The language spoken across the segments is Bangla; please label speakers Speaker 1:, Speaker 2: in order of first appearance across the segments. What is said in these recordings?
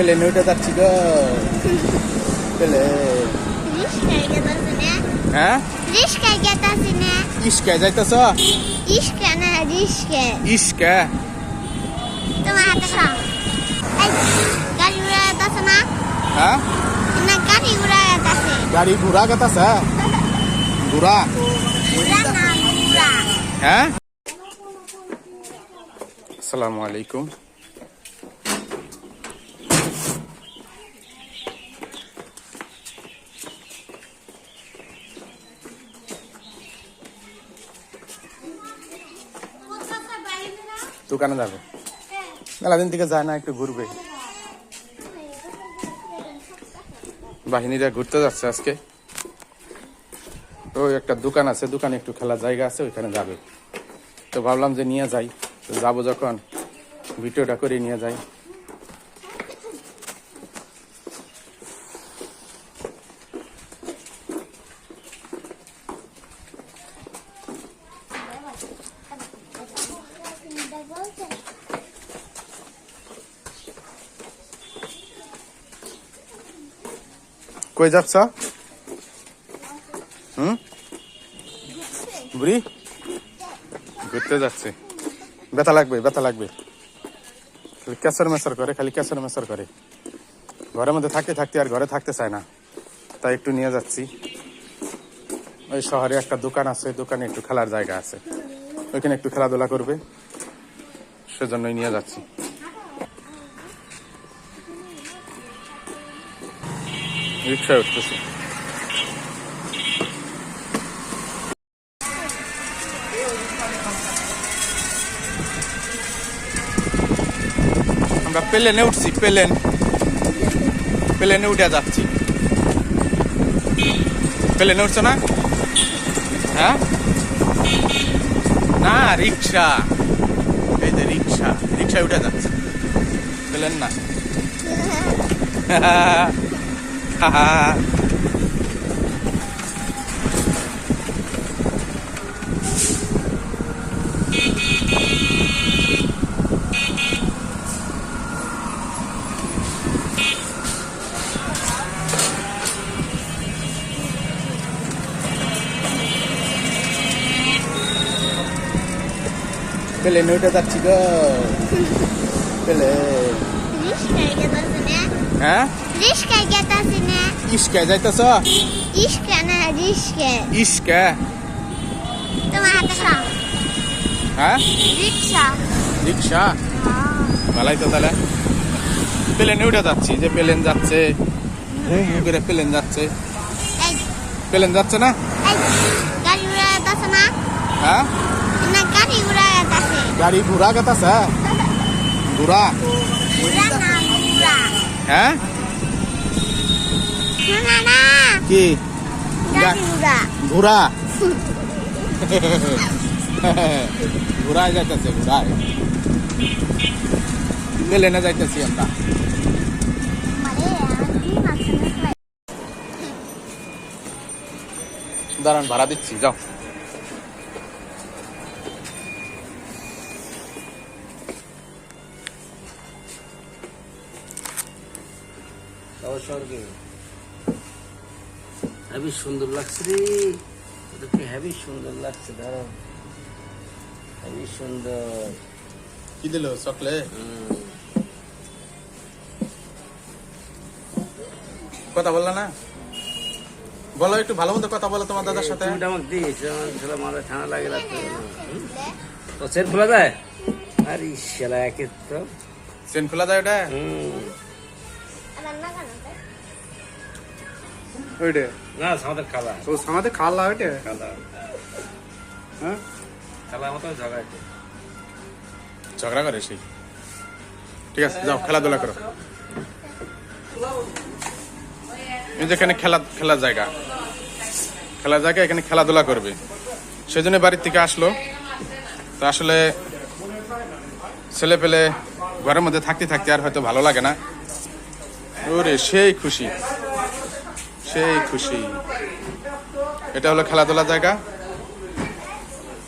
Speaker 1: Pele noi
Speaker 2: da tartiga. Pele.
Speaker 1: হ্যাঁ?
Speaker 2: রিস্কে যাইতাছি না
Speaker 1: ইস্কে যাইতাছ?
Speaker 2: ইস্কে। না রিস্কে
Speaker 1: ইস্কে
Speaker 2: তোমার হাতে খাও গাড়ি ঘোড়া যাইতাছ না
Speaker 1: হ্যাঁ?
Speaker 2: না গাড়ি ঘোড়া যাইতাছে
Speaker 1: গাড়ি ঘোড়া যাইতাছ ঘোড়া
Speaker 2: ঘোড়া না ঘোড়া।
Speaker 1: হ্যাঁ? আসসালামু আলাইকুম। দোকানে যাবে। মেলা দিন থেকে যায় না, একটু ঘুরবে। বাহিনীরা ঘুরতে যাচ্ছে আজকে। ওই একটা দোকান আছে, দোকানে একটু খেলার জায়গা আছে, ওইখানে যাবে। তো ভাবলাম যে নিয়ে যাই। যাব যখন, ভিডিওটা করে নিয়ে যাই। কই যাচ্ছ? হুম? বুড়ি? ঘুরতে যাচ্ছে। ব্যথা লাগবে ব্যথা লাগবে। খালি ক্যাসর মেসর করে, খালি ক্যাসর মেসর করে। ঘরের মধ্যে থাকতে থাকতে আর ঘরে থাকতে চায় না। তাই একটু নিয়ে যাচ্ছি। ওই শহরে একটা দোকান আছে, দোকানে একটু খেলার জায়গা আছে। ওইখানে একটু খেলাধুলা করবে। সেজন্যই নিয়ে যাচ্ছি। রিক্সায় উঠতেছি। আমরা প্লেনে উঠছি, প্লেন। প্লেনে উঠে যাচ্ছি। প্লেনে উঠছো না? হ্যাঁ? না, রিক্সা। এই যে রিক্সা। রিক্সায় উঠে যাচ্ছে। প্লেন না। প্লেনে উঠে যাচ্ছি গো প্লেন
Speaker 2: রিস্কা গেতাছে না
Speaker 1: হ্যাঁ?
Speaker 2: রিস্কা গেতাছে না।
Speaker 1: ইস্কে যাইতেছ?
Speaker 2: ইস্কা না রিস্কা।
Speaker 1: ইস্কে?
Speaker 2: তোমার হাতে খাও।
Speaker 1: হ্যাঁ?
Speaker 2: রিক্সা।
Speaker 1: রিক্সা? ভালাই তো তাহলে। প্লেনে উঠে যাচ্ছি যে প্লেন যাচ্ছে। হুম হুম করে প্লেন যাচ্ছে। প্লেন যাচ্ছে না?
Speaker 2: গাড়ি উড়া গেতাছে না?
Speaker 1: হ্যাঁ?
Speaker 2: না গাড়ি উড়া গেতাছে
Speaker 1: গাড়ি ঘোরা গেতাছে? ঘোরা? হ্যাঁ?
Speaker 2: না
Speaker 1: কি?
Speaker 2: গাড়ি উড়া
Speaker 1: যাইতেছে ঘোরায় প্লেনে যাইতেছি আমরা।
Speaker 2: আমি
Speaker 1: দাঁড়ান ভাড়া দিচ্ছি যাও।
Speaker 3: স্বর্গে হেবি সুন্দর লাগছে রে। ওদেরকে হেবি সুন্দর লাগছে দাঁড়াও। হেবি সুন্দর।
Speaker 1: কি দিল চকলেট?
Speaker 3: হুম।
Speaker 1: কথা বললা না? বলো একটু ভালো মতো কথা বলো তোমার দাদার সাথে।
Speaker 3: আমাকে দিয়েছ আমার ছেলে মাথা ঠান্ডা লাগে রাখতে তো। সেট খোলা যায়? আরে শালা একে তো।
Speaker 1: সেন খোলা যায় ওটা?
Speaker 3: হুম।
Speaker 1: ওইটা?
Speaker 3: না আমাদের খালা।
Speaker 1: ও আমাদের খাওয়া ওইটা?
Speaker 3: খালা।
Speaker 1: হ্যাঁ?
Speaker 3: খালা মতো ঝগড়া
Speaker 1: ঝগড়া করে সেই ঠিক আছে যাও খেলাধুলা করো। এই যেখানে খেলা খেলার জায়গা। খেলার জায়গা এখানে খেলাধুলা করবে। সেজন্য বাড়ির থেকে আসলো। তো আসলে ছেলে পেলে ঘরের মধ্যে থাকতে থাকতে আর হয়তো ভালো লাগে না। ওরে, সেই খুশি। সেই খুশি। এটা হলো খেলাধুলা জায়গা।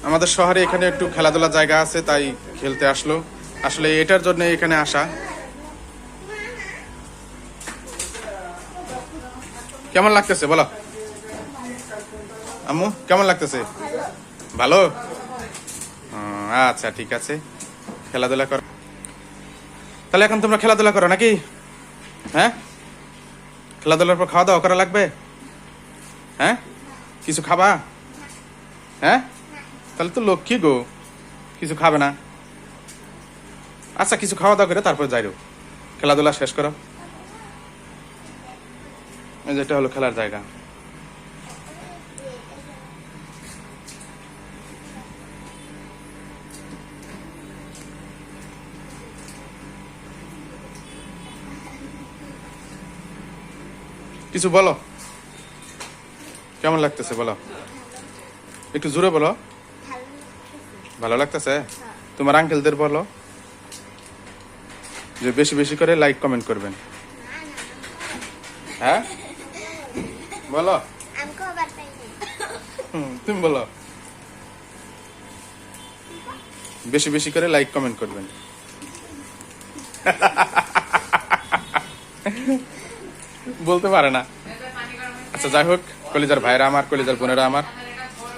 Speaker 1: আমাদের শহরে এখানে একটু খেলাধুলার জায়গা আছে, তাই খেলতে আসলো। আসলে এটার জন্য এখানে আসা। কেমন লাগতেছে, বলো? আম্মু, কেমন লাগতেছে? ভালো? আচ্ছা ঠিক আছে। খেলাধুলা করো। তাহলে এখন তোমরা খেলাধুলা করো নাকি? হ্যাঁ? খেলাধুলার পর খাওয়া দাওয়া করা লাগবে? হ্যাঁ? কিছু খাবা? হ্যাঁ? তাহলে তো লক্ষ্মী গো, কিছু খাবে না। আচ্ছা কিছু খাওয়া দাওয়া করে তারপর যাইরো খেলাধুলা শেষ করো। যেটা হলো খেলার জায়গা। কিছু বলো। কেমন লাগতেছে বলো? একটু জোরে বলো। ভালো লাগতেছে? তোমার আঙ্কেলদের বলো। যে বেশি বেশি করে লাইক কমেন্ট করবেন। হ্যাঁ? বলো। তুমি বলো। বেশি বেশি করে লাইক কমেন্ট করবেন। বলতে পারে না। আচ্ছা যাই হোক, কলিজার ভাইরা আমার, কলিজার বোনেরা আমার,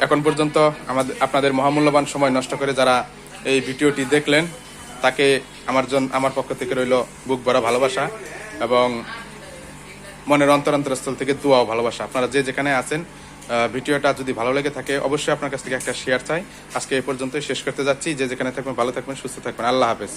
Speaker 1: এখন পর্যন্ত আমাদের আপনাদের মহামূল্যবান সময় নষ্ট করে যারা এই ভিডিওটি দেখলেন, তাকে আমার জন, আমার পক্ষ থেকে রইল বুক ভরা ভালোবাসা এবং মনের অন্তরান্তরস্থল থেকে দোয়াও ভালোবাসা। আপনারা যে যেখানে আছেন ভিডিওটা যদি ভালো লেগে থাকে, অবশ্যই আপনার কাছ থেকে একটা শেয়ার চাই। আজকে এই পর্যন্তই শেষ করতে যাচ্ছি। যে যেখানে থাকবেন, ভালো থাকবেন, সুস্থ থাকবেন। আল্লাহ হাফেজ।